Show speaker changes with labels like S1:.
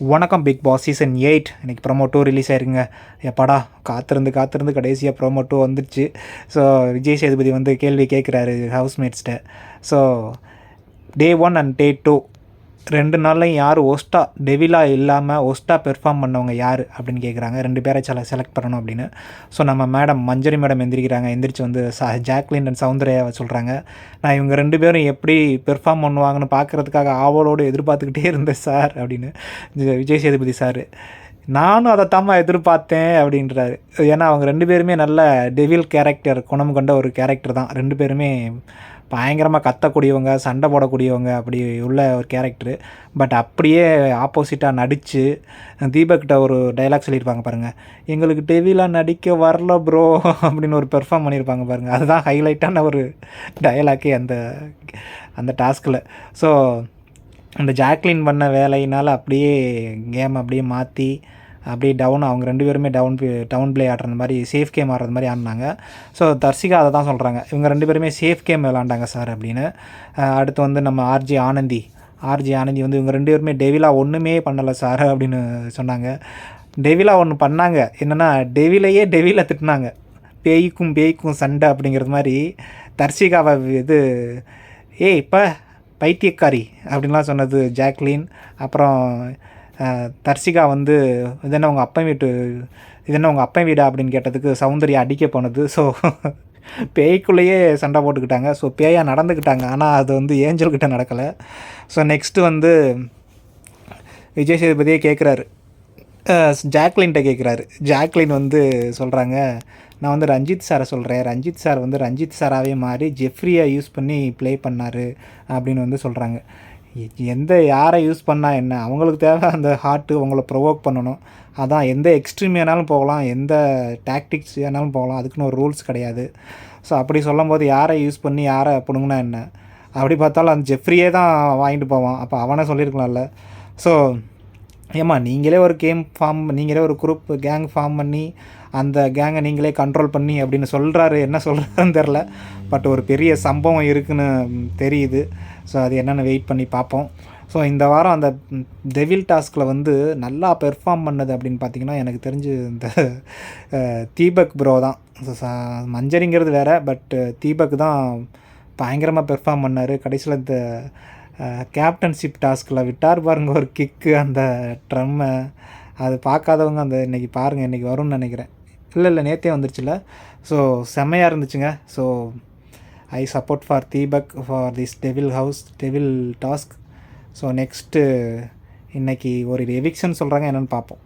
S1: வணக்கம் big pass season eight இன்றைக்கி promo two release ஆயிருங்க எப்படா காத்திருந்து காத்திருந்து கடைசியாக ப்ரோமோ டூ வந்துடுச்சு ஸோ விஜய் சேதுபதி வந்து கேள்வி கேட்குறாரு ஹவுஸ்மேட்ஸ்கிட்ட so day one and day two ரெண்டு நாள்லையும் யார் ஒஸ்டா டெவிலாக இல்லாமல் ஒஸ்டா பெர்ஃபார்ம் பண்ணவங்க யார் அப்படின்னு கேட்குறாங்க ரெண்டு பேரை சில செலக்ட் பண்ணணும் அப்படின்னு. ஸோ நம்ம மேடம் மஞ்சரி மேடம் எந்திரிக்கிறாங்க. எந்திரிச்சு வந்து ச ஜாக்லின் அண்ட் சௌந்தர்யாவை சொல்கிறாங்க நான் இவங்க ரெண்டு பேரும் எப்படி பெர்ஃபார்ம் பண்ணுவாங்கன்னு பார்க்குறதுக்காக ஆவலோடு எதிர்பார்த்துக்கிட்டே இருந்தேன் சார் அப்படின்னு. விஜய் சேதுபதி சார். நானும் அதை தாம்மா எதிர்பார்த்தேன் அப்படின்றாரு. ஏன்னா அவங்க ரெண்டு பேருமே நல்ல டெவில் கேரக்டர் குணம் கொண்ட ஒரு கேரக்டர் தான். ரெண்டு பேருமே பயங்கரமாக கத்தக்கூடியவங்க சண்டை போடக்கூடியவங்க அப்படி உள்ள ஒரு கேரக்டரு பட் அப்படியே ஆப்போசிட்டாக நடித்து தீபக்கிட்ட ஒரு டைலாக் சொல்லியிருப்பாங்க பாருங்கள் எங்களுக்கு டெவிலாக நடிக்க வரல ப்ரோ அப்படின்னு ஒரு பெர்ஃபார்ம் பண்ணியிருப்பாங்க பாருங்கள் அதுதான் ஹைலைட்டான ஒரு டயலாக்கே அந்த அந்த டாஸ்கில் ஸோ அந்த ஜாக்லின் பண்ண வேலையினால் அப்படியே கேம் அப்படியே மாற்றி அப்படியே டவுன் அவங்க ரெண்டு பேருமே டவுன் டவுன் ப்ளே ஆடுற மாதிரி சேஃப் கேம் ஆடுறது மாதிரி ஆடினாங்க. ஸோ தர்சிகா அதை தான் சொல்கிறாங்க இவங்க ரெண்டு பேருமே சேஃப் கேம் விளாண்டாங்க சார் அப்படின்னு. அடுத்து வந்து நம்ம ஆர்ஜி ஆனந்தி. ஆர்ஜி ஆனந்தி வந்து இவங்க ரெண்டு பேருமே டெவிலா ஒன்றுமே பண்ணலை சார் அப்படின்னு சொன்னாங்க. டெவிலா ஒன்று பண்ணாங்க. என்னென்னா டெவிலையே டெவில திட்டினாங்க. பேய்க்கும் பேய்க்கும் சண்டை அப்படிங்கிறது மாதிரி தர்சிகாவை இது ஏய் இப்போ பைத்தியக்காரி அப்படின்லாம் சொன்னது ஜாக்லின். அப்புறம் தர்சிகா வந்து இது என்ன உங்கள் அப்பன் வீட்டு இது என்ன உங்கள் அப்பன் வீடா? அப்படின்னு கேட்டதுக்கு சௌந்தர்யா அடிக்க போனது. ஸோ பேய்க்குள்ளேயே சண்டை போட்டுக்கிட்டாங்க. ஸோ பேயாக நடந்துக்கிட்டாங்க. ஆனால் அது வந்து ஏஞ்சல்கிட்ட நடக்கலை. ஸோ நெக்ஸ்ட்டு வந்து விஜய் சேதுபதியே கேட்குறாரு ஜாக்லின்கிட்ட கேட்குறாரு ஜாக்லின் வந்து சொல்கிறாங்க நான் வந்து ரஞ்சித் சாரை சொல்கிறேன் ரஞ்சித் சார் வந்து ரஞ்சித் சாராகவே மாறி ஜெஃப்ரியை யூஸ் பண்ணி ப்ளே பண்ணார். அப்படின்னு வந்து சொல்கிறாங்க எந்த யாரை யூஸ் பண்ணால் என்ன? அவங்களுக்கு தேவை அந்த ஹார்ட்டு அவங்கள ப்ரொவோக் பண்ணணும். அதான் எந்த எக்ஸ்ட்ரீம் வேணாலும் போகலாம் எந்த டாக்டிக்ஸ் வேணாலும் போகலாம் அதுக்குன்னு ஒரு ரூல்ஸ் கிடையாது. ஸோ அப்படி சொல்லும் போது யாரை யூஸ் பண்ணி யாரை பிடுங்கினா என்ன? அப்படி பார்த்தாலும் அந்த ஜெஃப்ரியே தான் வாங்கிட்டு போவான். அப்போ அவனே சொல்லியிருக்கலாம்ல. ஸோ ஏம்மா நீங்களே ஒரு கேம் ஃபார்ம் நீங்களே ஒரு குரூப் கேங் ஃபார்ம் பண்ணி அந்த கேங்கை நீங்களே கண்ட்ரோல் பண்ணி அப்படின்னு சொல்கிறாரு என்ன சொல்கிறாருன்னு தெரில பட் ஒரு பெரிய சம்பவம் இருக்குன்னு தெரியுது. ஸோ அது என்னென்னு வெயிட் பண்ணி பார்ப்போம். ஸோ இந்த வாரம் அந்த டெவில் டாஸ்கில் வந்து நல்லா பெர்ஃபார்ம் பண்ணது அப்படின்னு பார்த்தீங்கன்னா எனக்கு தெரிஞ்சு இந்த தீபக் ப்ரோ தான். மஞ்சரிங்கிறது வேறு பட் தீபக் தான் பயங்கரமாக பெர்ஃபார்ம் பண்ணார். கடைசியில் இந்த கேப்டன்ஷிப் டாஸ்கில் விட்டார் பாருங்க ஒரு கிக்கு அந்த ட்ரம்மை அது பார்க்காதவங்க அந்த இன்றைக்கி பாருங்கள் இன்றைக்கி வரும்னு நினைக்கிறேன். இல்லை இல்லை நேற்றே வந்துருச்சுல ஸோ செம்மையாக இருந்துச்சுங்க. So I support for Deepak for this devil house devil task so next இன்றைக்கி ஒரு எவிக்ஷன் சொல்கிறாங்க என்னென்னு பார்ப்போம்.